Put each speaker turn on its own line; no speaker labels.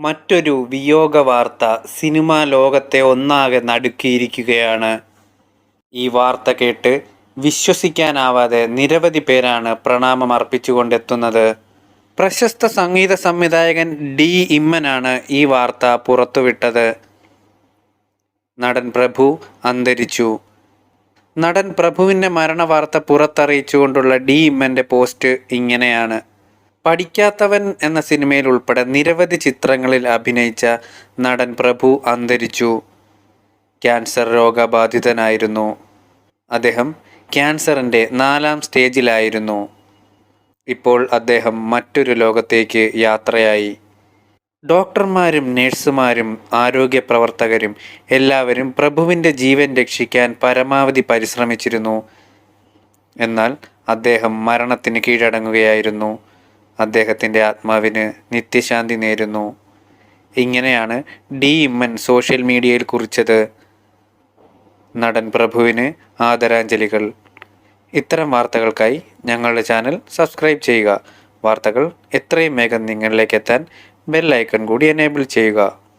മറ്റൊരു വിയോഗ വാർത്ത സിനിമാ ലോകത്തെ ഒന്നാകെ നടുക്കിയിരിക്കുകയാണ്. ഈ വാർത്ത കേട്ട് വിശ്വസിക്കാനാവാതെ നിരവധി പേരാണ് പ്രണാമം അർപ്പിച്ചുകൊണ്ടെത്തുന്നത്. പ്രശസ്ത സംഗീത സംവിധായകൻ ഡി ഇമ്മനാണ് ഈ വാർത്ത പുറത്തുവിട്ടത്. നടൻ പ്രഭു അന്തരിച്ചു. നടൻ പ്രഭുവിന്റെ മരണ വാർത്ത പുറത്തറിയിച്ചുകൊണ്ടുള്ള ഡി ഇമ്മന്റെ പോസ്റ്റ് ഇങ്ങനെയാണ്. പഠിക്കാത്തവൻ എന്ന സിനിമയിൽ ഉൾപ്പെടെ നിരവധി ചിത്രങ്ങളിൽ അഭിനയിച്ച നടൻ പ്രഭു അന്തരിച്ചു. ക്യാൻസർ രോഗബാധിതനായിരുന്നു. അദ്ദേഹം ക്യാൻസറിന്റെ നാലാം സ്റ്റേജിലായിരുന്നു. ഇപ്പോൾ അദ്ദേഹം മറ്റൊരു ലോകത്തേക്ക് യാത്രയായി. ഡോക്ടർമാരും നഴ്സുമാരും ആരോഗ്യ പ്രവർത്തകരും എല്ലാവരും പ്രഭുവിന്റെ ജീവൻ രക്ഷിക്കാൻ പരമാവധി പരിശ്രമിച്ചിരുന്നു. എന്നാൽ അദ്ദേഹം മരണത്തിന് കീഴടങ്ങുകയായിരുന്നു. അദ്ദേഹത്തിന്റെ ആത്മാവിന് നിത്യശാന്തി നേരുന്നു. ഇങ്ങനെയാണ് ഡി ഇമ്മൻ സോഷ്യൽ മീഡിയയിൽ കുറിച്ചത്. നടൻ പ്രഭുവിന് ആദരാഞ്ജലികൾ. ഇത്തരം വാർത്തകൾക്കായി ഞങ്ങളുടെ ചാനൽ സബ്സ്ക്രൈബ് ചെയ്യുക. വാർത്തകൾ എത്രയും വേഗം നിങ്ങളിലേക്ക് എത്താൻ ബെൽ ഐക്കൺ കൂടി എനേബിൾ ചെയ്യുക.